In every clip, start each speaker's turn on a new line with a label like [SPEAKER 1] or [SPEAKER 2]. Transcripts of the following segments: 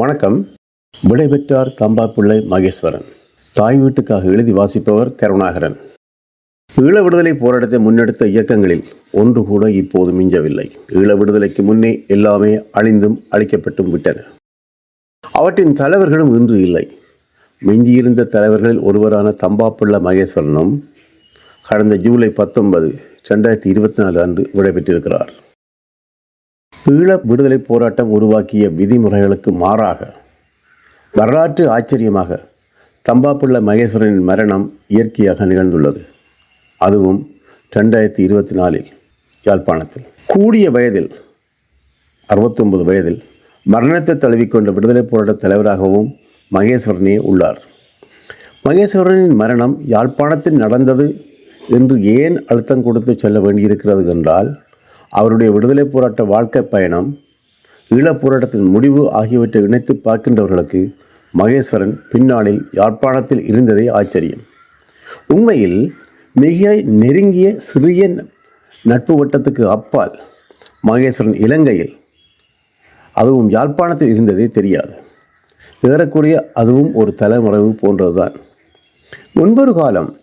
[SPEAKER 1] வணக்கம். விடைபெற்றார் தம்பாப்பிள்ளை மகேஸ்வரன். தாய் வீட்டுக்காக எழுதி வாசிப்பவர் கருணாகரன். ஈழ விடுதலை போராட்டத்தை முன்னெடுத்த இயக்கங்களில் ஒன்று கூட இப்போது மிஞ்சவில்லை. ஈழ விடுதலைக்கு முன்னே எல்லாமே அழிந்தும் அழிக்கப்பட்டும் விட்டன. அவற்றின் தலைவர்களும் இன்று இல்லை. மிஞ்சியிருந்த தலைவர்களில் ஒருவரான தம்பாப்பிள்ள மகேஸ்வரனும் கடந்த ஜூலை பத்தொன்பது ரெண்டாயிரத்தி இருபத்தி நாலு அன்று விடைபெற்றிருக்கிறார். ஈழ விடுதலை போராட்டம் உருவாக்கிய விதிமுறைகளுக்கு மாறாக வரலாற்று ஆச்சரியமாக தம்பாப்புள்ள மகேஸ்வரனின் மரணம் இயற்கையாக நிகழ்ந்துள்ளது. அதுவும் ரெண்டாயிரத்தி இருபத்தி நாலில் யாழ்ப்பாணத்தில். கூடிய வயதில் அறுபத்தொன்பது வயதில் மரணத்தை தழுவிக்கொண்ட விடுதலை போராட்ட தலைவராகவும் மகேஸ்வரனே உள்ளார். மகேஸ்வரனின் மரணம் யாழ்ப்பாணத்தில் நடந்தது என்று ஏன் அழுத்தம் கொடுத்து சொல்ல வேண்டியிருக்கிறது என்றால் அவருடைய விடுதலை போராட்ட வாழ்க்கை பயணம் ஈழப் போராட்டத்தின் முடிவு ஆகியவற்றை இணைத்து பார்க்கின்றவர்களுக்கு மகேஸ்வரன் பின்னாளில் யாழ்ப்பாணத்தில் இருந்ததே ஆச்சரியம். உண்மையில் மிக நெருங்கிய சிறிய நட்பு வட்டத்துக்கு அப்பால் மகேஸ்வரன் இலங்கையில் அதுவும் யாழ்ப்பாணத்தில் இருந்ததே தெரியாது. ஏறக்குறைய அதுவும் ஒரு தலைமறைவு போன்றதுதான். முன்பொரு காலம்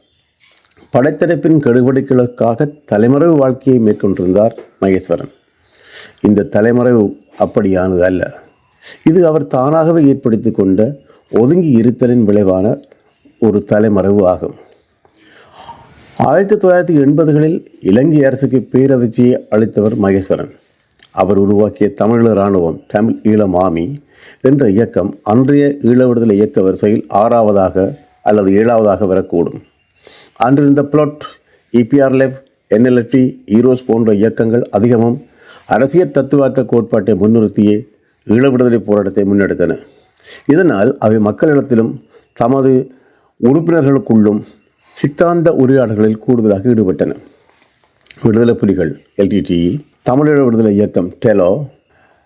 [SPEAKER 1] படைத்தரப்பின் கெடுபடிகளுக்காக தலைமறைவு வாழ்க்கையை மேற்கொண்டிருந்தார் மகேஸ்வரன். இந்த தலைமறைவு அப்படியானது அல்ல. இது அவர் தானாகவே ஏற்படுத்தி கொண்ட ஒதுங்கி இருத்தலின் விளைவான ஒரு தலைமறைவு ஆகும். ஆயிரத்தி தொள்ளாயிரத்தி எண்பதுகளில் இலங்கை அரசுக்கு பேரதிர்ச்சியை அளித்தவர் மகேஸ்வரன். அவர் உருவாக்கிய தமிழீழ இராணுவம் தமிழ் ஈழம் ஆமி என்ற இயக்கம் அன்றைய ஈழ விடுதலை இயக்க வரிசையில் ஆறாவதாக அல்லது ஏழாவதாக வரக்கூடும். அன்றிருந்த பிளாட் இபிஆர்லெஃப் என்எல்எஃப்டி ஈரோஸ் போன்ற இயக்கங்கள் அதிகமும் அரசியல் தத்துவார்த்த கோட்பாட்டை முன்னிறுத்தியே ஈழ விடுதலை போராட்டத்தை முன்னெடுத்தன. இதனால் அவை மக்களிடத்திலும் தமது உறுப்பினர்களுக்குள்ளும் சித்தாந்த உரையாடல்களில் கூடுதலாக ஈடுபட்டன. விடுதலை புலிகள் எல்டிடிஇ தமிழீழ விடுதலை இயக்கம் டெலோ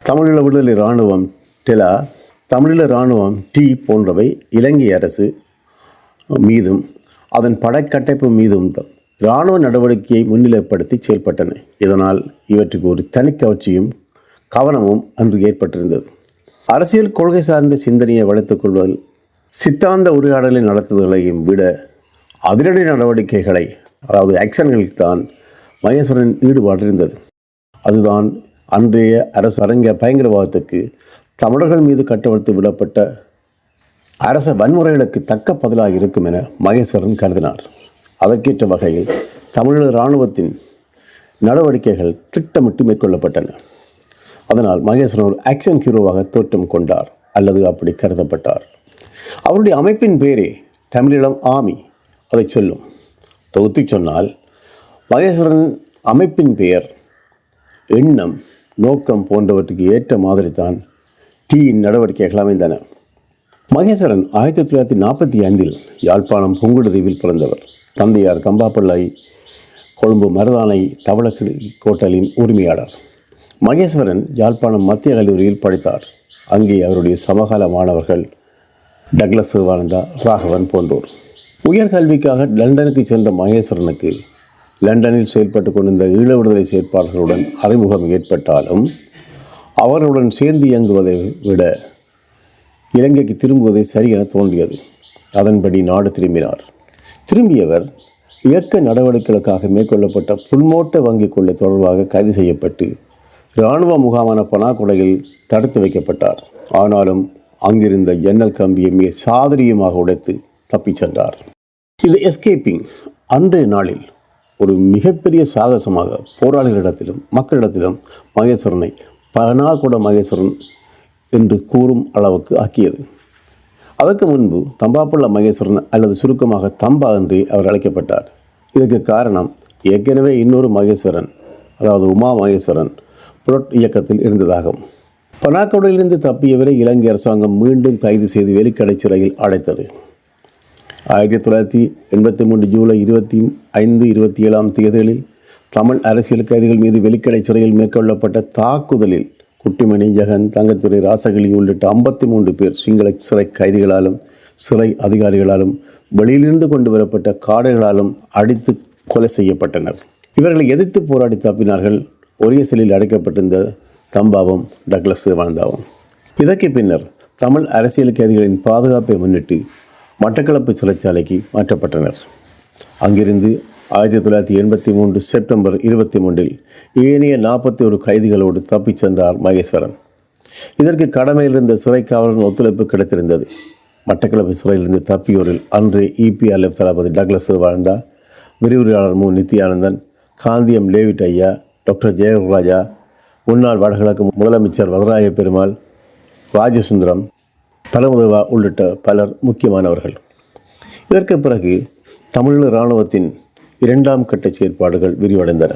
[SPEAKER 1] தமிழீழ விடுதலை இராணுவம் டெலா தமிழீழ இராணுவம் டி போன்றவை இலங்கை அரசு மீதும் அதன் படைக்கட்டமைப்பு மீதும் இராணுவ நடவடிக்கையை முன்னிலைப்படுத்தி செயல்பட்டன. இதனால் இவற்றுக்கு ஒரு தனிக்கவர்ச்சியும் கவனமும் அன்று ஏற்பட்டிருந்தது. அரசியல் கொள்கை சார்ந்த சிந்தனையை வளர்த்துக் கொள்வதில் சித்தாந்த உரையாடலை நடத்துதலையும் விட அதிரடி நடவடிக்கைகளை அதாவது ஆக்ஷன்களில் தான் மகேஸ்வரன் ஈடுபாடு இருந்தது அதுதான் அன்றைய அரசு அரங்க பயங்கரவாதத்துக்கு தமிழர்கள் மீது கட்டவழ்த்து விடப்பட்ட அரச வன்முறைகளுக்கு தக்க பதிலாக இருக்கும் என மகேஸ்வரன் கருதினார். அதற்கேற்ற வகையில் தமிழக இராணுவத்தின் நடவடிக்கைகள் திட்டமிட்டு மேற்கொள்ளப்பட்டன. அதனால் மகேஸ்வரன் ஒரு ஆக்ஷன் ஹீரோவாக தோற்றம் கொண்டார் அல்லது அப்படி கருதப்பட்டார். அவருடைய அமைப்பின் பேரே தமிழீழம் ஆமி. அதை சொல்லும். தொகுத்துச் சொன்னால் மகேஸ்வரன் அமைப்பின் பெயர் எண்ணம் நோக்கம் போன்றவற்றுக்கு ஏற்ற மாதிரி தான் டீயின் நடவடிக்கைகள் அமைந்தன. மகேஸ்வரன் ஆயிரத்தி தொள்ளாயிரத்தி நாற்பத்தி ஐந்தில் யாழ்ப்பாணம் புங்குடுதீவில் பிறந்தவர். தந்தையார் தம்பாப்பிள்ளை கொழும்பு மருதானை தவளக்கிடு கோட்டலின் உரிமையாளர். மகேஸ்வரன் யாழ்ப்பாணம் மத்திய கல்லூரியில் படித்தார். அங்கே அவருடைய சமகால மாணவர்கள் டக்ளஸ் சிவானந்தா ராகவன் போன்றோர். உயர்கல்விக்காக லண்டனுக்கு சென்ற மகேஸ்வரனுக்கு லண்டனில் செயல்பட்டு கொண்டிருந்த ஈழ விடுதலை செயற்பாடுகளுடன் அறிமுகம் ஏற்பட்டாலும் அவர்களுடன் சேர்ந்து இயங்குவதை விட இலங்கைக்கு திரும்புவதே சரி என தோன்றியது. அதன்படி நாடு திரும்பினார். திரும்பியவர் இயக்க நடவடிக்கைகளுக்காக மேற்கொள்ளப்பட்ட புல்மோட்ட வங்கி கொள்ளை தொடர்பாக கைது செய்யப்பட்டு இராணுவ முகாமான பனாக்குடையில் தடுத்து வைக்கப்பட்டார். ஆனாலும் அங்கிருந்த ஜன்னல் கம்பியை மிக சாதரியமாக உடைத்து தப்பிச் சென்றார். இது எஸ்கேப்பிங் அன்றைய நாளில் ஒரு மிகப்பெரிய சாகசமாக போராளிகளிடத்திலும் மக்களிடத்திலும் மகேஸ்வரனை பனாகுட மகேஸ்வரன் என்று கூறும் அளவுக்கு ஆக்கியது. அதற்கு முன்பு தம்பாப்புள்ள மகேஸ்வரன் அல்லது சுருக்கமாக தம்பா என்று அவர் அழைக்கப்பட்டார். இதற்கு காரணம் ஏற்கனவே இன்னொரு மகேஸ்வரன் அதாவது உமா மகேஸ்வரன் புரட் இயக்கத்தில் இருந்ததாகும். பனாக்கோடையிலிருந்து தப்பியவரை இலங்கை அரசாங்கம் மீண்டும் கைது செய்து வெளிக்கடை சிறையில் அடைத்தது. ஆயிரத்தி தொள்ளாயிரத்தி எண்பத்தி மூன்று ஜூலை இருபத்தி ஐந்து இருபத்தி ஏழாம் தேதிகளில் தமிழ் அரசியல் கைதிகள் மீது வெளிக்கடை சிறையில் மேற்கொள்ளப்பட்ட தாக்குதலில் குட்டிமணி ஜெகன் தங்கத்துறை ராசகிளி உள்ளிட்ட ஐம்பத்தி மூன்று பேர் சிங்கள சிறை கைதிகளாலும் சிறை அதிகாரிகளாலும் வெளியிலிருந்து கொண்டு வரப்பட்ட காடுகளாலும் அடித்து கொலை செய்யப்பட்டனர். இவர்களை எதிர்த்து போராடி தப்பினார்கள். ஒரே சிலையில் அடைக்கப்பட்டிருந்த தம்பாவும் டக்ளஸ் வாழ்ந்தாவும் இதற்கு பின்னர் தமிழ் அரசியல் கைதிகளின் பாதுகாப்பை முன்னிட்டு மட்டக்களப்பு சிறைச்சாலைக்கு மாற்றப்பட்டனர். அங்கிருந்து ஆயிரத்தி தொள்ளாயிரத்தி எண்பத்தி மூன்று செப்டம்பர் இருபத்தி மூன்றில் ஏனைய நாற்பத்தி ஒரு கைதிகளோடு தப்பிச் சென்றார் மகேஸ்வரன். இதற்கு கடமையில் இருந்த சிறை காவலரின் ஒத்துழைப்பு கிடைத்திருந்தது. மட்டக்களப்பு சிறையிலிருந்து தப்பியோரில் அன்று இபிஆர்எஃப் தளபதி டக்ளஸ் வாழ்ந்தா விரிவுரையாளர் மு. நித்யானந்தன் காந்தியம் லேவிட் ஐயா டாக்டர் ஜெயராஜா முன்னாள் வடகிழக்கு முதலமைச்சர் வரராய பெருமாள் ராஜசுந்தரம் பரமுதவா உள்ளிட்ட பலர் முக்கியமானவர்கள். இதற்கு பிறகு தமிழ் இராணுவத்தின் இரண்டாம் கட்ட செயற்பாடுகள் விரிவடைந்தன.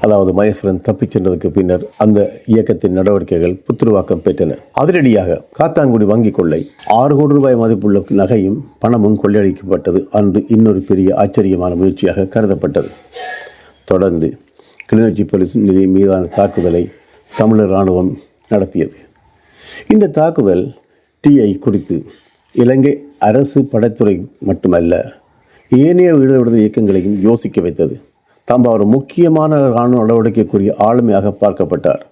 [SPEAKER 1] அதாவது மகேஸ்வரன் தப்பிச் சென்றதுக்கு பின்னர் அந்த இயக்கத்தின் நடவடிக்கைகள் புத்துருவாக்கம் பெற்றன. அதிரடியாக காத்தாங்குடி வங்கி கொள்ளை ஆறு கோடி ரூபாய் மதிப்புள்ள நகையும் பணமும் கொள்ளையடிக்கப்பட்டது. அன்று இன்னொரு பெரிய ஆச்சரியமான முயற்சியாக கருதப்பட்டது. தொடர்ந்து கிளிநொச்சி போலீஸ் நிலையம் மீதான தாக்குதலை தமிழர் இராணுவம் நடத்தியது. இந்த தாக்குதல் டிஐ குறித்து இலங்கை அரசு படைத்துறை மட்டுமல்ல ஏனைய விடுதலை இயக்கங்களையும் யோசிக்க வைத்தது. தாம் அவர் முக்கியமான இராணுவ நடவடிக்கைக்குரிய ஆளுமையாக பார்க்கப்பட்டார்.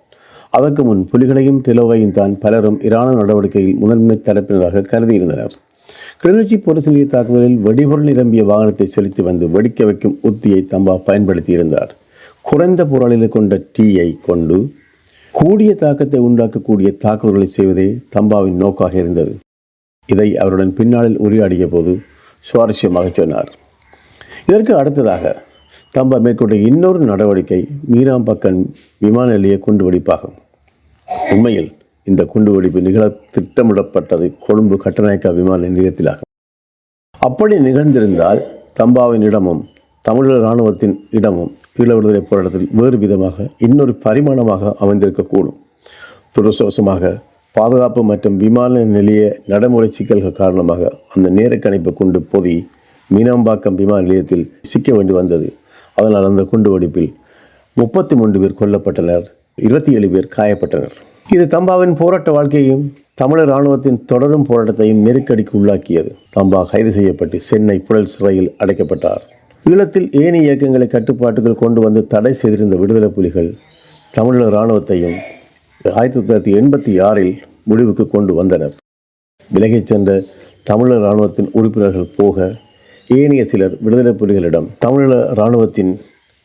[SPEAKER 1] அதற்கு முன் புலிகளையும் திலோவையும் தான் பலரும் இராணுவ நடவடிக்கையில் முதன்மை தரப்பினராக கருதியிருந்தனர். கிளிநொச்சி போலீஸ் நிலைய தாக்குதலில் வெடிபொருள் நிரம்பிய வாகனத்தை செலுத்தி வந்து வெடிக்க வைக்கும் உத்தியை தம்பா பயன்படுத்தியிருந்தார். குறைந்த பொருளில் கொண்ட டீயை கொண்டு கூடிய தாக்கத்தை உண்டாக்கக்கூடிய தாக்குதல்களை செய்வதே தம்பாவின் நோக்காக இருந்தது. இதை அவருடன் பின்னாளில் உரையாடிய போது சுவாரஸ்யமாக சொன்னார். இதற்கு அடுத்ததாக தம்பா மேற்கொண்ட இன்னொரு நடவடிக்கை மீராம்பக்கன் விமான நிலைய குண்டுவெடிப்பாகும். உண்மையில் இந்த குண்டுவெடிப்பு நிகழ திட்டமிடப்பட்டது கொழும்பு கட்டநாயக்கா விமான நிலையத்திலாகும். அப்படி நிகழ்ந்திருந்தால் தம்பாவின் இடமும் தமிழர் இராணுவத்தின் இடமும் ஈழ விடுதலை போராட்டத்தில் வேறு விதமாக இன்னொரு பரிமாணமாக அமைந்திருக்கக்கூடும். துரசோசமாக பாதுகாப்பு மற்றும் விமான நிலைய நடைமுறை சிக்கல்கள் காரணமாக அந்த நேர குண்டு பொதி மீனாம்பாக்கம் விமான நிலையத்தில் சிக்க வேண்டி வந்தது. அதனால் அந்த குண்டு வெடிப்பில் முப்பத்தி மூன்று பேர் கொல்லப்பட்டனர் இருபத்தி ஏழு பேர் காயப்பட்டனர். இது தம்பாவின் போராட்ட வாழ்க்கையையும் தமிழர் இராணுவத்தின் தொடரும் போராட்டத்தையும் நெருக்கடிக்கு உள்ளாக்கியது. தம்பா கைது செய்யப்பட்டு சென்னை புழல் சிறையில் அடைக்கப்பட்டார். ஈழத்தில் ஏனைய இயக்கங்களை கட்டுப்பாட்டுக்குள் கொண்டு வந்து தடை செய்திருந்த விடுதலை புலிகள் தமிழர் இராணுவத்தையும் ஆயிரத்தி தொள்ளாயிரத்தி எண்பத்தி ஆறில் முடிவுக்கு கொண்டு வந்தனர். விலகிச் சென்ற தமிழர் இராணுவத்தின் உறுப்பினர்கள் போக ஏனைய சிலர் விடுதலை புலிகளிடம் தமிழர் இராணுவத்தின்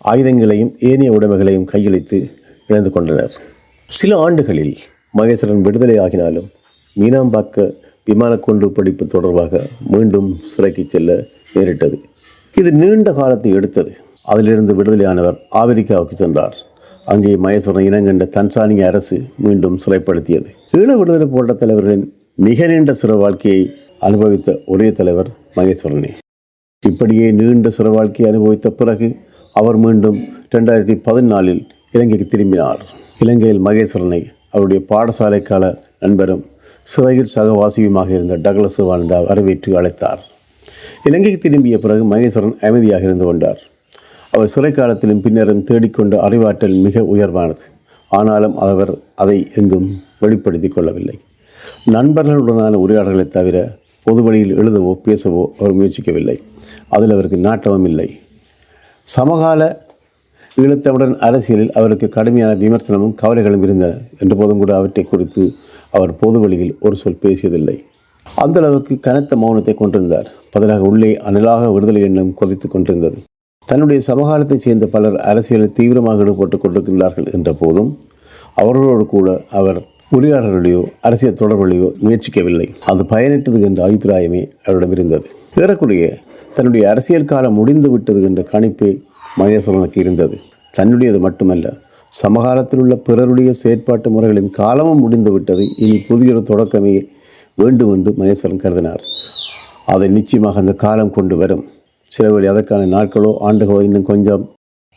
[SPEAKER 1] ஆயுதங்களையும் ஏனைய உடைமைகளையும் கையளித்து இணைந்து கொண்டனர். சில ஆண்டுகளில் மகேஸ்வரன் விடுதலை ஆகினாலும் மீனாம்பாக்க விமான கொண்டு படிப்பு தொடர்பாக மீண்டும் சிறைக்கு செல்ல நேரிட்டது. இது நீண்ட காலத்தை எடுத்தது. அதிலிருந்து விடுதலையானவர் ஆப்பிரிக்காவுக்கு சென்றார். அங்கே மயசுரன் இனங்கண்ட தன்சானிய அரசு மீண்டும் சிறைப்படுத்தியது. ஈழ விடுதலை போராட்ட தலைவர்களின் மிக நீண்ட சிற வாழ்க்கையை அனுபவித்த ஒரே தலைவர் மகேஸ்வரனே இப்படியே நீண்ட சிற வாழ்க்கையை அனுபவித்த பிறகு அவர் மீண்டும் ரெண்டாயிரத்தி பதினாலில் இலங்கைக்கு திரும்பினார். இலங்கையில் மகேஸ்வரனை அவருடைய பாடசாலை கால நண்பரும் சிறையில் சகவாசியுமாக இருந்த டக்ளஸ் வாழ்ந்தா வரவேற்று அழைத்தார். இலங்கைக்கு திரும்பிய பிறகு மகேஸ்வரன் அமைதியாக இருந்து கொண்டார். அவர் சிறை காலத்திலும் பின்னரும் தேடிக்கொண்ட அறிவாற்றல் மிக உயர்வானது. ஆனாலும் அவர் அதை எங்கும் வெளிப்படுத்திக் கொள்ளவில்லை. நண்பர்களுடனான உரையாடல்களை தவிர பொது வழியில் எழுதவோ பேசவோ அவர் முயற்சிக்கவில்லை. அதில் அவருக்கு நாட்டமும் இல்லை. சமகால ஈழத்தமிழன் அரசியலில் அவருக்கு கடுமையான விமர்சனமும் கவலைகளும் இருந்தன என்ற போதும் கூட அவற்றை குறித்து அவர் பொது வழியில் ஒரு சொல் பேசியதில்லை. அந்த அளவுக்கு கனத்த மௌனத்தை கொண்டிருந்தார். பதிலாக உள்ளே அனலாக விடுதலை எண்ணம் கொதித்து கொண்டிருந்தது. தன்னுடைய சமகாலத்தைச் சேர்ந்த பலர் அரசியலில் தீவிரமாக ஈடுபட்டுக் கொண்டிருக்கின்றார்கள் என்ற போதும் அவர்களோடு கூட அவர் உரையாடல்களையோ அரசியல் தொடர்புகளையோ முயற்சிக்கவில்லை. அது பயனற்றது என்ற அபிப்பிராயமே அவரிடம் இருந்தது. ஏறக்குறைய தன்னுடைய அரசியல் காலம் முடிந்து விட்டது என்ற கணிப்பே மகேஸ்வரனுக்கு இருந்தது. தன்னுடையது மட்டுமல்ல சமகாலத்தில் உள்ள பிறருடைய செயற்பாட்டு முறைகளின் காலமும் முடிந்து விட்டது. இனி புதிய தொடக்கமே வேண்டும் என்று மகேஸ்வரன் கருதினார். அதை நிச்சயமாக அந்த காலம் கொண்டு வரும். சில அதற்கான நாட்களோ ஆண்டுகளோ இன்னும் கொஞ்சம்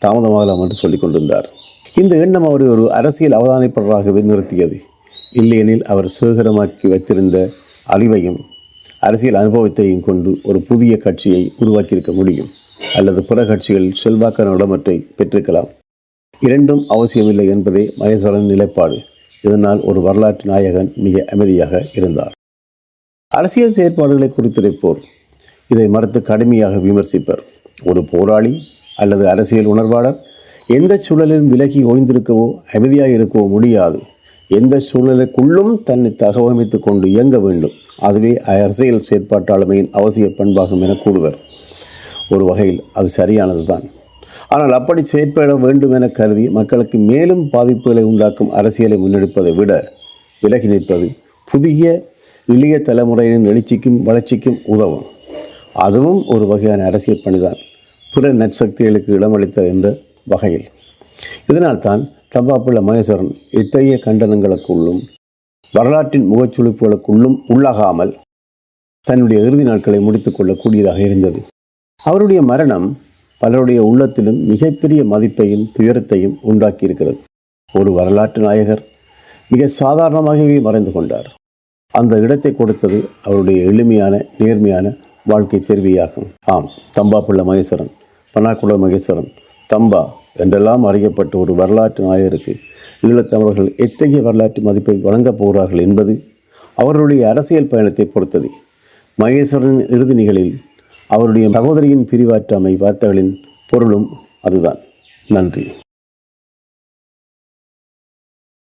[SPEAKER 1] தாமதமாகலாம் என்று சொல்லிக் கொண்டிருந்தார். இந்த எண்ணம் அவரை ஒரு அரசியல் அவதானிப்பாளராகவே நிறுத்தியது இல்லையெனில் அவர் சுகரமாக்கி வைத்திருந்த அறிவையும் அரசியல் அனுபவத்தையும் கொண்டு ஒரு புதிய கட்சியை உருவாக்கியிருக்க முடியும். அல்லது பிற கட்சிகளில் செல்வாக்கான இடமற்றை பெற்றிருக்கலாம். இரண்டும் அவசியமில்லை என்பதே மகேஸ்வரன் நிலைப்பாடு. இதனால் ஒரு வரலாற்று நாயகன் மிக அமைதியாக இருந்தார். அரசியல் செயற்பாடுகளை குறித்துரைப்போர் இதை மறுத்து கடுமையாக விமர்சிப்பர். ஒரு போராளி அல்லது அரசியல் உணர்வாளர் எந்த சூழலிலும் விலகி ஓய்ந்திருக்கவோ அமைதியாக இருக்கவோ முடியாது. எந்த சூழ்நிலைக்குள்ளும் தன்னை தகவமைத்து கொண்டு இயங்க வேண்டும். அதுவே அரசியல் செயற்பாட்டாளமையின் அவசிய பண்பாகும் என கூறுவர். ஒரு வகையில் அது சரியானது தான் ஆனால் அப்படி செயற்பட வேண்டும் என கருதி மக்களுக்கு மேலும் பாதிப்புகளை உண்டாக்கும் அரசியலை முன்னெடுப்பதை விட விலகி நிற்பது புதிய இளைய தலைமுறையின் எழுச்சிக்கும் வளர்ச்சிக்கும் உதவும். அதுவும் ஒரு வகையான அரசியல் பணிதான். பிற நற்சக்திகளுக்கு இடமளித்தல் என்ற வகையில். இதனால்தான் தம்பாப்புள்ள மகேஸ்வரன் இத்தகைய கண்டனங்களுக்குள்ளும் வரலாற்றின் முகச்சுழிப்புகளுக்குள்ளும் உள்ளாகாமல் தன்னுடைய இறுதி நாட்களை முடித்துக்கொள்ளக்கூடியதாக இருந்தது. அவருடைய மரணம் பலருடைய உள்ளத்திலும் மிகப்பெரிய மதிப்பையும் துயரத்தையும் உண்டாக்கியிருக்கிறது. ஒரு வரலாற்று நாயகர் மிக சாதாரணமாகவே மறைந்து கொண்டார். அந்த இடத்தை கொடுத்தது அவருடைய எளிமையான நேர்மையான வாழ்க்கை தெரிவியாகும். ஆம் தம்பாப்புள்ள மகேஸ்வரன் பனாக்குள மகேஸ்வரன் தம்பா என்றெல்லாம் அறியப்பட்ட ஒரு வரலாற்று நாயருக்கு ஈழத்தமிழர்கள் எத்தகைய வரலாற்று மதிப்பை வழங்கப் போகிறார்கள் என்பது அவர்களுடைய அரசியல் பயணத்தை பொறுத்தது. மகேஸ்வரனின் இறுதி நிகழில் அவருடைய சகோதரியின் பிரிவாற்றாமை வார்த்தைகளின் பொருளும் அதுதான். நன்றி.